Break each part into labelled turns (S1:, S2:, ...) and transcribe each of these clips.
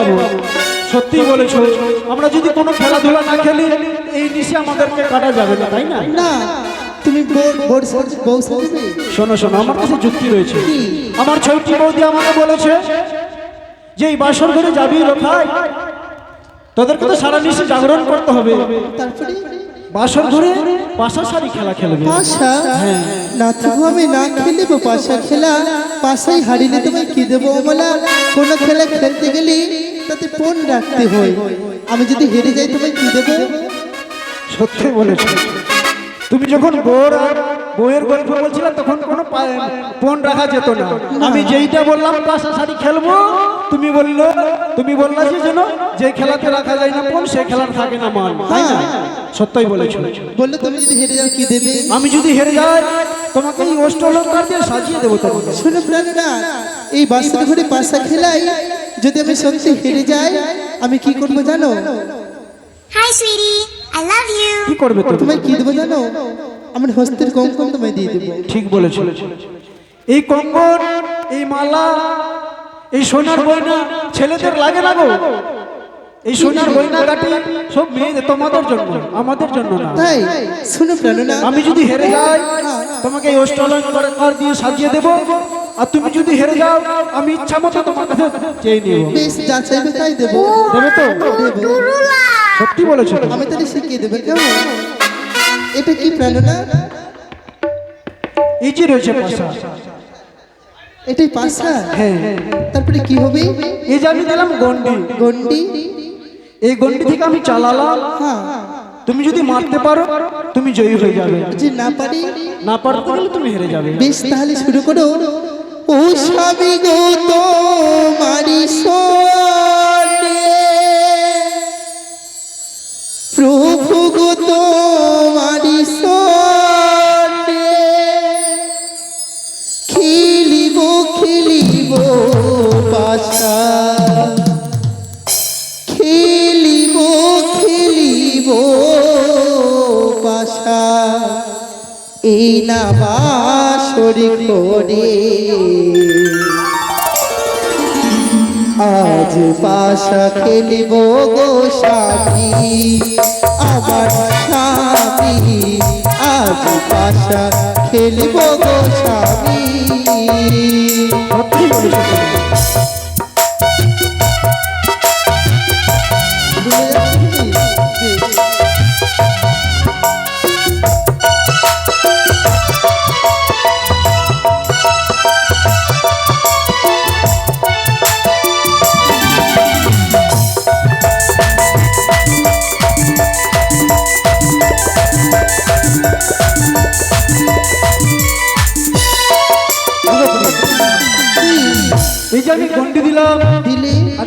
S1: বাবু সত্যি বলেছ আমরা যদি কোনো খেলাধুলা না খেলি এই নিশে আমাদেরকে কাটা যাবে না তাই না?
S2: না তুমি
S1: শোনো শোনো আমার কাছে যুক্তি রয়েছে। আমার ছোটটি বৌদি আমাকে বলেছে যে এই বাসর ঘরে যাবি লোকাই তোদেরকে তো সারা নিশে জাগরণ করতে হবে।
S2: তারপরে?
S1: বাসর ঘরে পাশা সারি খেলা খেলবে।
S2: পাশা? না তবু আমি না খেলিব পাশা খেলা পাশাই হারিলে তোমায় কি দেবো বলা কোনো খেলা খেলতে গেলে তাতে ফোন রাখতে হয়? আমি যদি হেরে যাই তোমায় কি দেবো?
S1: সত্যি বলেছ। তুমি যখন বোর বইয়ের গল্প বলছিলে তখন কোনো ফোন রাখা যেত না। আমি যেইটা বললাম পাশা সারি খেলব। তুমি বলল তুমি বললা যে যেন যে খেলাতে রাখা যায় না ফোন সেই খেলার থাকে না মান। তাই না? সত্যই বলেছ।
S2: বলল তুমি যদি হেরে যাও কি দেবে?
S1: আমি যদি হেরে যাই তোমাকে এই অষ্ট অলঙ্কার দিয়ে সাজিয়ে দেবো তোমাকে।
S2: শোনো প্রাণীরা এই বাসের ঘরে পাশা খেলাই যদি আমি সত্যি হেরে যাই আমি কি করব জানো?
S3: Hi, sweetie. I love you.
S1: কি করবে তুমি?
S2: তোমায় কি দেবো জানো? আমার হস্তের কম তোমায় দিয়ে দেবো।
S1: ঠিক বলেছ। এই কঙ্গন এই মালা এই সোনার গয়না ছেলেদের লাগে না গো। এই সোনার গয়না কাটি সব মেয়েদের তোমাদের জন্য আমাদের জন্য না।
S2: তাই? শোনো
S1: আমি যদি হেরে যাই তোমাকে এই অষ্টলঙ্কার দিয়ে সাজিয়ে দেব। আর তুমি যদি হেরে যাও আমি ইচ্ছা মতো তোমার কাছে চেয়ে নেব।
S2: বেশ যা চাইবে তাই দেবো।
S1: দেবে তো? সত্যি বলেছ
S2: আমি তাহলে শিখিয়ে দেবে কেমন? এটা কি প্রাণনা
S1: এই যে রয়েছে পাশা।
S2: এটাই পাশা?
S1: হ্যাঁ।
S2: তারপরে কি হবে?
S1: এই যে আমি দিলাম গন্ডি।
S2: গন্ডি?
S1: এই গন্ডি থেকে আমি চালালাম।
S2: হ্যাঁ।
S1: তুমি যদি মারতে পারো তুমি জয়ী হয়ে যাবে।
S2: যে না পারি
S1: না পারতে গেলে তুমি হেরে যাবে।
S2: বেশ তাহলে শুরু করো। স্বামী গো তোমারি সনে প্রভু গো খেলিব খেলিব পাশা খেলিব খেলিব এই না বাসরি করে। আজ পাশা খেলিব গো স্বামী আমার স্বামী। আজ পাশা খেলিব গো স্বামী।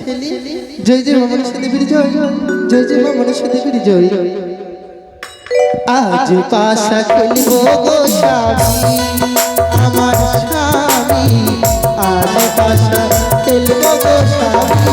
S2: ফেলি জয় জয় মামনের সাথে ফিরে জয় জয় জয় মামনের সাথে ফিরে জয় আজ পাশা খেলিব গো স্বামী আমার স্বামী আজ পাশা খেলিব গো স্বামী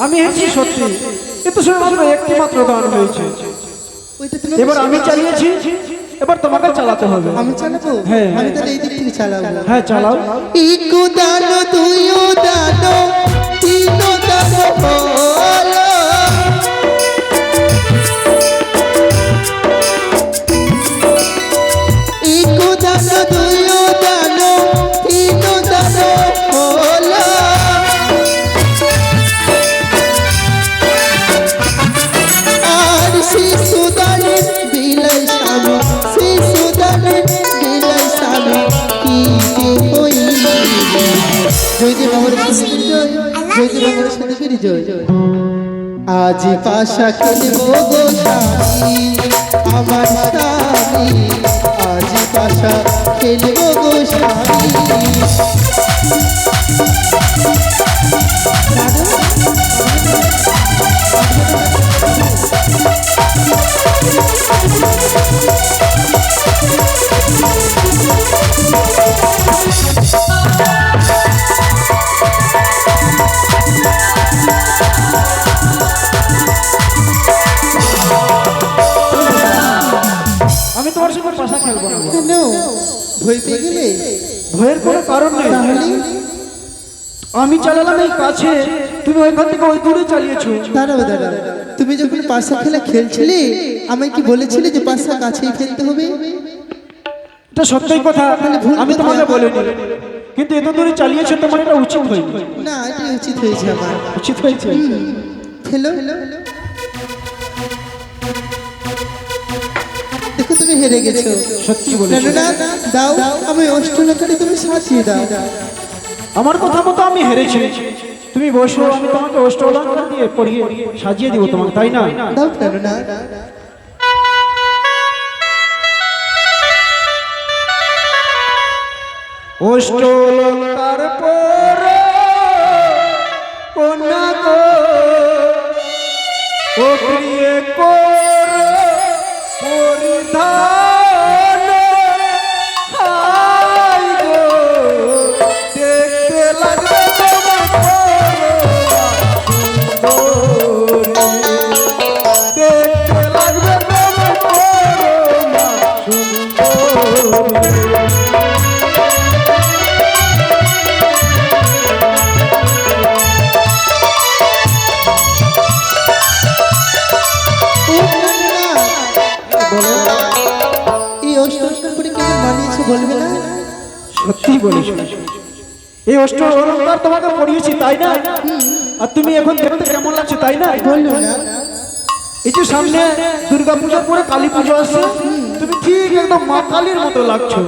S1: চালিয়েছি সত্যি। কিন্তু শুধুমাত্র একটি মাত্র গান হয়েছে। এবার আমি চালিয়েছি। এবার তোমাকে চালাতে হবে।
S2: আমি চালাবো?
S1: হ্যাঁ।
S2: আমি তাহলে এই দিক থেকে চালাবো।
S1: হ্যাঁ চালাও।
S2: ইকু দানো দুইও দানো তিনো দানো হলো ইকু দানো দানো আজ পাশা খেলব গো স্বামী আমার স্বামী। আজ পাশা খেলব গো স্বামী।
S1: আমি তোমার সঙ্গে পাশা খেলব। না
S2: কেন ভয় পেয়ে গেলে।
S1: ভয়ের কোনো কারণ নেই।
S2: তাহলে?
S1: আমি চালালাম এই কাছে তুমি ওইখান থেকে ওই দূরে চালিয়েছো।
S2: দাঁড়াও দাঁড়াও। তুমি যখন পাশা খেলা খেলছিলে আমায় কি বলেছিলে যে পাশা কাছেই খেলতে হবে?
S1: এটা সত্যই কথা।
S2: ভুল
S1: আমি তোমাকে। বলিনি। কিন্তু এত দূরে চালিয়েছো তোমার এটা উচিত হয়নি।
S2: না এটা উচিত হয়েছে আমার।
S1: উচিত হয়েছে।
S2: খেলো? দেখো তুমি হেরে গেছো।
S1: সত্যি বলেছ।
S2: দাও আমি অষ্টলকারে তুমি সাজিয়ে দাও।
S1: আমার কথা মতো আমি হেরেছি। তুমি বসো আমি তোমাকে অষ্ট অলঙ্কার দিয়ে পড়িয়ে সাজিয়ে দিব তোমাকে তাই না?
S2: দাও কেননা?
S1: অষ্ট অলঙ্কার পর
S2: বলবে না?
S1: সত্যি বলেছ এই অষ্ট অলঙ্কার তোমাকে পড়িয়েছি তাই না? আর তুমি এখন দেখতে কেমন লাগছে তাই না? এই যে সামনে দুর্গা পূজার পরে কালী পুজো আসছে তুমি ঠিক একদম মা কালীর মতো লাগছো।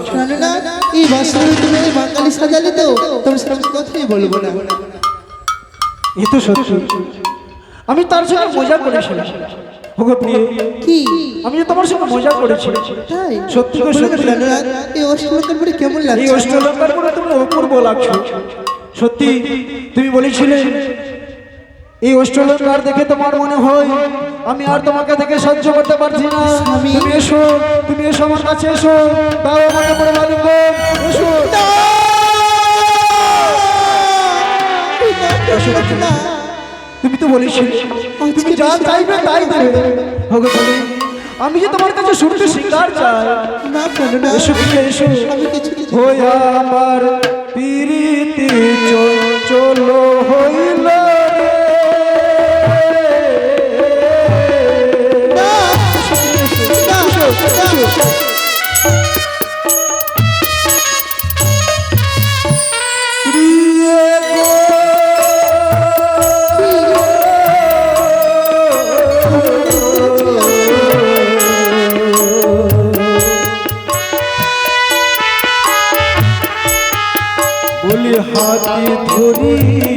S2: এই বছরে তুমি এই বাঙালি সাজালে তো তোমার সাথে আমি কথাই বলব না।
S1: এ তো সত্যি। আমি তার সঙ্গে মজা করেছিলাম। ওগো প্রিয়
S2: কি?
S1: আমি যে তোমার সঙ্গে মজা করেছি।
S2: তাই?
S1: সত্যি
S2: বলবে
S1: সত্যি
S2: এই অষ্টলকার করে কেমন
S1: এই
S2: লাগছে?
S1: অষ্ট অলঙ্কার পরে তুমি অপূর্ব লাগছো। সত্যি তুমি বলেছিলে এই অষ্টলঙ্কার দেখে তোমার মনে হয় আমি আর তোমাকে দেখে সহ্য করতে পারছি না। তুমি এসো তুমি এসো আমার কাছে এসো। দাও আমাকে বড় মালিক এসো।
S2: না
S1: তুমি তো বলেছিলে তুমি যা চাইবে তাই দেবে। বলে আমি যে তোমার কাছে শুনতে শিকার চাই
S2: না কেন
S1: না এসো এসো
S2: আমি কিছু
S1: হই আমার প্রীতি চঞ্চল হাতে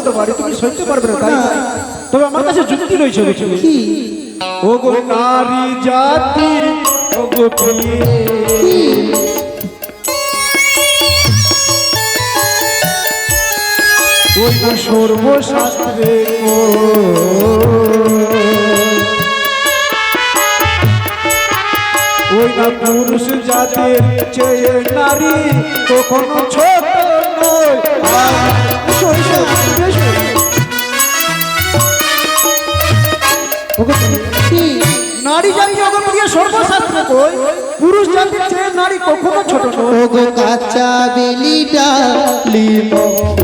S1: কত বাড়ি তুমি সইতে পারবে না তাই তবে আমার কাছে যুক্তি রয়েছে
S2: কি?
S1: ও গো নারী জাতি ও গো প্রিয়ে ওই না সর্বশাস্ত্রে ওই না পুরুষ জাতির চেয়ে নারী কখনো ছোট নয়। সর্বশাস্ত্রে কই পুরুষ জাতির চেয়ে নারী কখনো ছোট নয়
S2: ওগো কাঁচা বেলি ডালি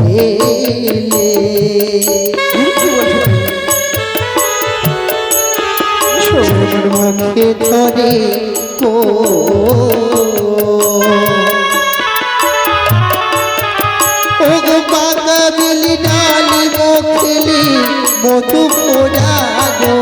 S1: কি? এসো।
S2: মুখে ধরে ও বেলি ডালি মুখেলি মধু পোড়া গো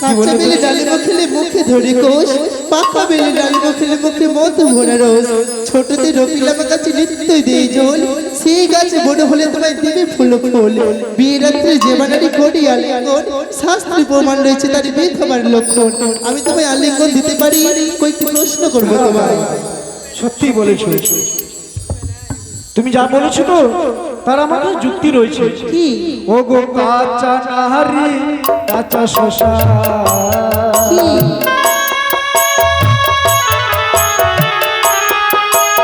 S2: কাঁচা বেলে খেলে মুখে ধরে কোষ পাকা বেলে খেলে মুখে মতো ভরা রোজ ছোটতে রপিলাম গাছে নিত্যই দেই জল। সেই গাছে বড় হলে তোমায় দিবে ফুল ফুল। বিয়ে রাত্রে যে মানারি করি আলিঙ্গন শাস্ত্রী প্রমাণ রয়েছে তার বিয়ে খাবার লক্ষণ। আমি তোমায় আলিঙ্গন দিতে পারি কয়েকটি প্রশ্ন করব তোমায়।
S1: সত্যি বলেছ। তুমি যা বলেছ তো তার আমাদের যুক্তি রয়েছে।
S2: কি?
S1: ও গো কাঁচা নাহারি কাঁচা শশা।
S2: কি?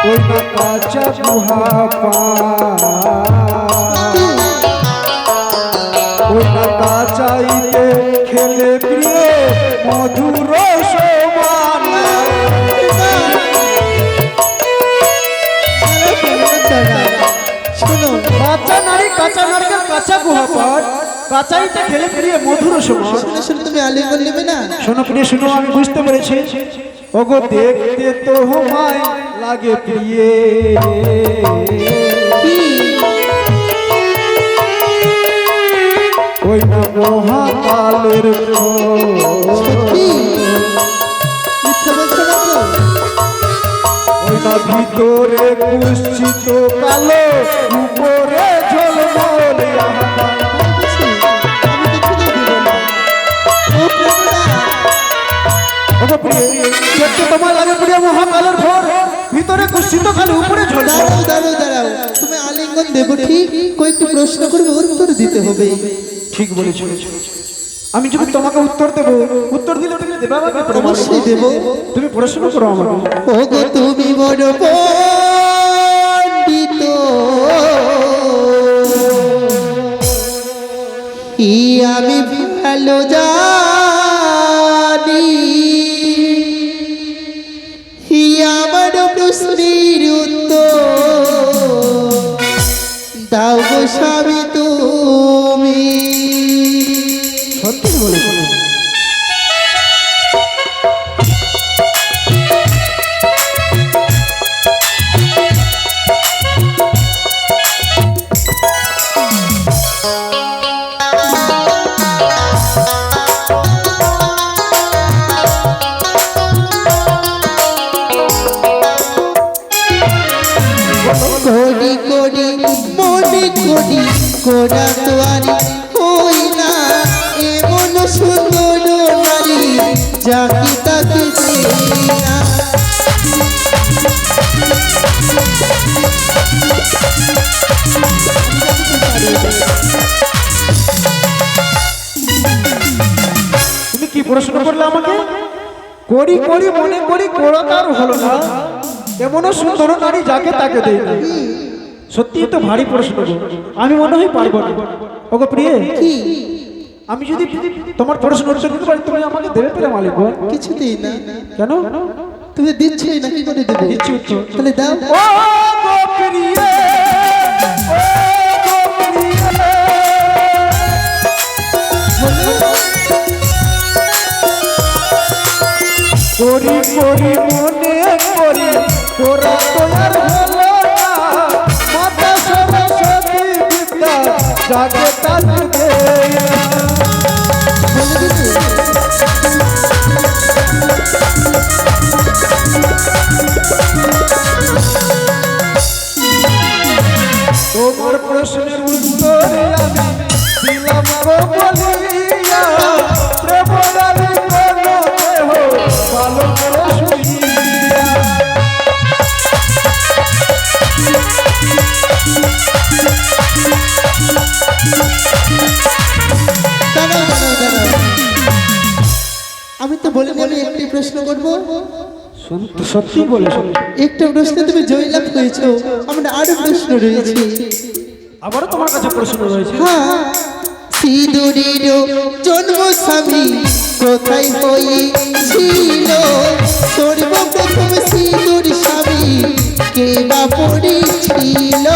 S1: ওই না কাঁচা গুহা পা। ওই না কাঁচাইতে কাঁচা গুহা পাট কাঁচাইতে খেলে প্রিয় মধুর
S2: শোনো শোনো তুমি আলিঙ্গন নেবে না?
S1: শোনো প্রিয় শুনো আমি বুঝতে পেরেছি। ওগো দেখতে তো হমায় লাগে প্রিয়ে। ওই না মহাকালের ওই না ভিতরে কুশ্চিত কালো উপরে তোমার মহাকালের ভোর ভিতরে কুশ্চিত কালো উপরে
S2: দাঁড়াও দাঁড়াও তুমি আলিঙ্গন দেবো ঠিক? কয়েকটি প্রশ্ন করবে উত্তর দিতে হবে।
S1: ঠিক বলেছ। আমি যদি তোমাকে উত্তর দেব উত্তর দিলে তুমি দেবে
S2: অবশ্যই দেব।
S1: তুমি প্রশ্ন করো আমাকে।
S2: ওগো তুমি বড় পণ্ডিত। ই আমি ভালো জানি? স্বামী যাকে তাকে
S1: তুমি কি প্রশ্ন করলে আমাকে? করি করি মনে করি কোড়া তার হলো না। এমনও সুন্দর নারী যাকে তাকে দেয় সত্যি তো ভারী প্রশ্ন আমি মনে হয় পারব না। ওগো প্রিয়ে
S2: কি?
S1: আমি যদি তোমার প্রশ্ন উত্তর দিতে পারি তুমি আমাকে দেবে পেলে মালিক।
S2: কিছুতেই না।
S1: কেন?
S2: তুমি দিচ্ছই না কি করে দেবো?
S1: দিচ্ছি উত্তর।
S2: তাহলে দাও।
S1: ও প্রিয়ে করি করি মনে করি তোরা তোয়ার হলো না। মাতা সরস্বতী বিদ্যা যাকে প্রশ্নের
S2: উত্তরে আমি আমি তো বলে বলে একটি প্রশ্ন করব।
S1: সত্যি বলে
S2: একটা প্রশ্নে তুমি জয়লাভ হয়েছো আমরা আরও প্রশ্ন রয়েছে।
S1: আবারও তোমার কাছে প্রশ্ন রয়েছে।
S2: হ্যাঁ সিঁদুরের জন্ম স্বামী কোথায় হয়েছিল? সর্বপ্রথম সিঁদুর স্বামী কে বা পড়েছিল?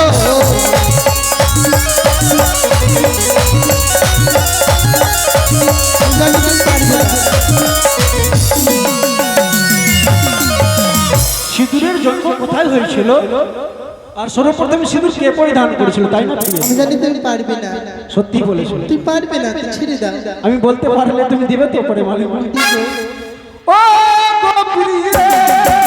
S1: সিঁদুরের জন্ম কোথায় হয়েছিল? আর সর্বপ্রথম সিঁদুর কে পরিধান করেছিল তাই না?
S2: আমি জানি তুমি পারবে না।
S1: সত্যি বলেছ।
S2: তুই পারবে না তুই ছেড়ে দাও।
S1: আমি বলতে পারলে তুমি দিবে তো পরে মানে ও ও গো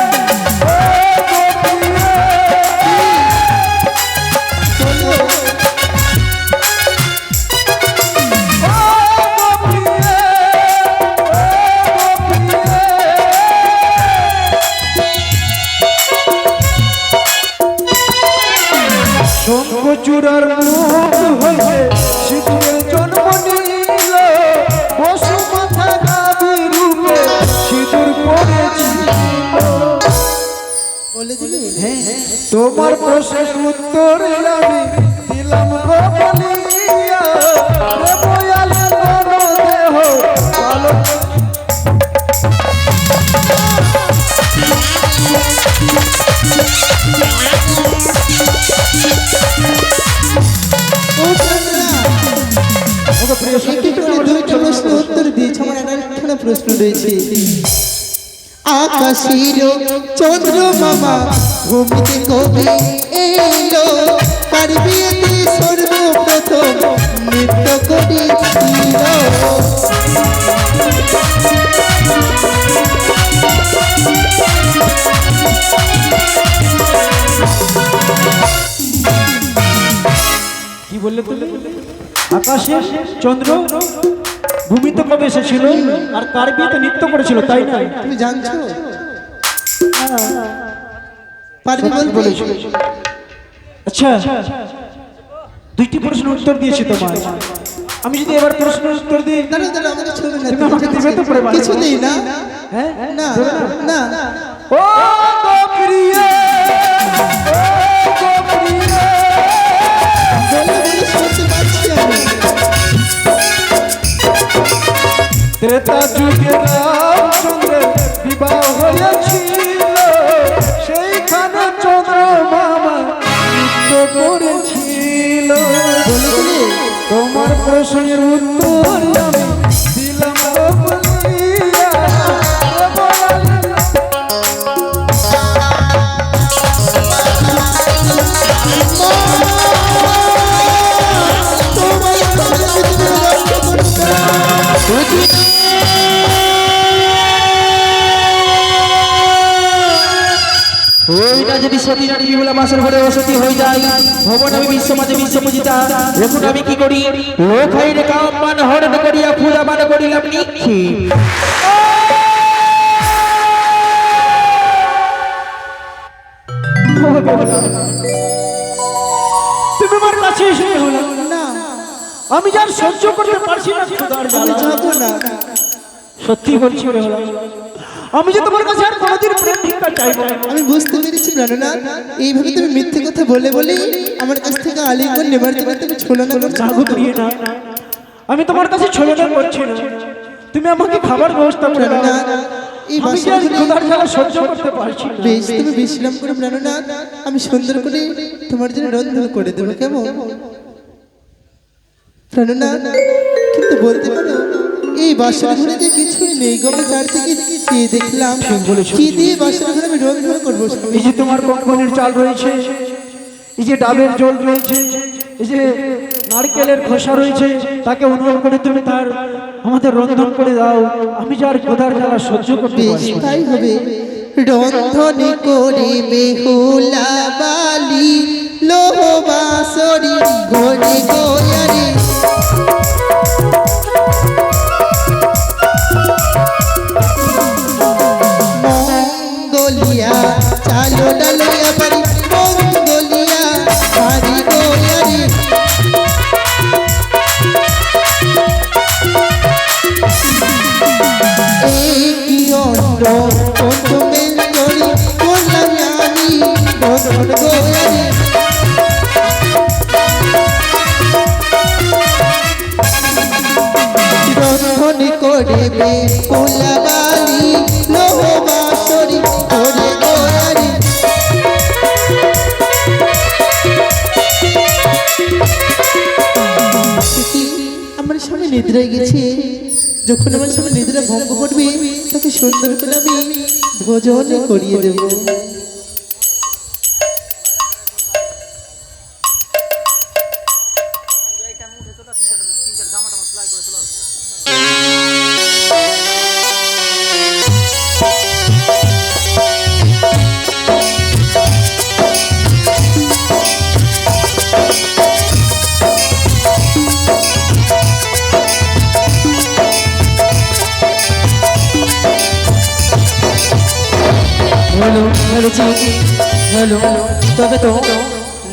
S1: তোমার প্রশ্নের উত্তরে আমি দিলাম গো বলিয়া। দেহ ভালো
S2: প্রশ্ন রয়েছে। আকাশের চন্দ্র মামা ভূমিতে কবে এলো? তার বিয়েতে সর্বপ্রথম নৃত্য করেছিল
S1: কি বললে তুমি? আকাশে চন্দ্র ভূমিতে কবে এসেছিল আর কার বিয়েতে নৃত্য করেছিল তাই না?
S2: তুমি জানছো? পারবি
S1: বলেছ। আচ্ছা দুইটি প্রশ্ন উত্তর দিয়েছি তোমার আমি যদি এবার প্রশ্ন উত্তর দিই
S2: দাঁড়া দাঁড়া আমাকে
S1: তুমি দিবে তো পরে
S2: কিছু না?
S1: হ্যাঁ?
S2: না না।
S1: ও গো প্রিয়ে ও গো প্রিয়ে।
S2: বলে বলে শুনতে পাচ্ছি আমি।
S1: ত্রেতা যুগে রামচন্দ্রের বিবাহ হয়েছিল। প্রশ্নের উত্তর আমি
S4: সতী নারী বিমলা মাসের ঘরে বসতি হয়ে যায়। ভবন আমি বিশ্বপূজিতা। এখন আমি কি করি? লোক হাইরে কাম মান হরণ করিয়া পূজা মান করিলাম নিচ্ছি
S1: তুমি আমার কাছে এসে
S2: না
S1: আমি যার সহ্য করতে পারছি না সত্যি বলছি আমি যে তোমার কাছে আর কোনোদিন প্রেম ভিক্ষা চাইব
S2: আমি বুঝতে পেরেছি। প্রাণনাথ এইভাবে তুমি মিথ্যে কথা বলে বলে আমার কাছ থেকে আলিঙ্গন নেবার জন্য তুমি ছলনা করছ?
S1: না আমি তোমার কাছে ছলনা করছি না। তুমি আমাকে খাবার ব্যবস্থা করে দাও।
S2: এই
S1: আমি যে
S2: বাসা
S1: আর ক্ষুধার জ্বালা সহ্য করতে পারছি না।
S2: বেশ তুমি বিশ্রাম করে আমি সুন্দর করে তোমার জন্য রন্ধন করে দেবো কেমন? প্রাণনাথ কিন্তু বলতে পারো এই ঘরে যে কিছুই গো চারদিকে চেয়ে দেখলাম? কি দিয়ে বাসর ঘরে আমি রন্ধন করব?
S1: এই যে তোমার কঙ্কনের চাল রয়েছে এই যে ডাবের জল রয়েছে এই যে নারকেলের খোসা রয়েছে তাকে অনুভব করে তুমি তার আমাদের রন্ধন করে দাও। আমি যে আর ক্ষুধার জ্বালা সহ্য করতে।
S2: তাই হবে। রন্ধন করে বেহুলা বালি লোহ বাসরি ঘরে গোয়ারে। করবে কোলাবালি লোহ বাসরি করে গোয়ারি আমার সামনে নিদ্রায় গেছে। যখন আমার সামনে নিজেরা ভঙ্গ করবে তাকে সুন্দর করে আমি ভোজন করিয়ে দেব।
S4: বলেছি হ্যালো তবে তো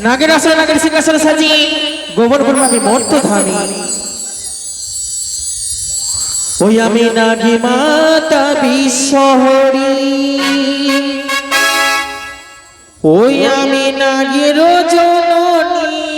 S4: নাগের আসর নাগের সিংহাসন সাজি গোবর ব্রহ্মাকে মর্ত ধামি ওই আমি নাগি মাতা বিশ্বহরি। ওই আমি নাগের জননী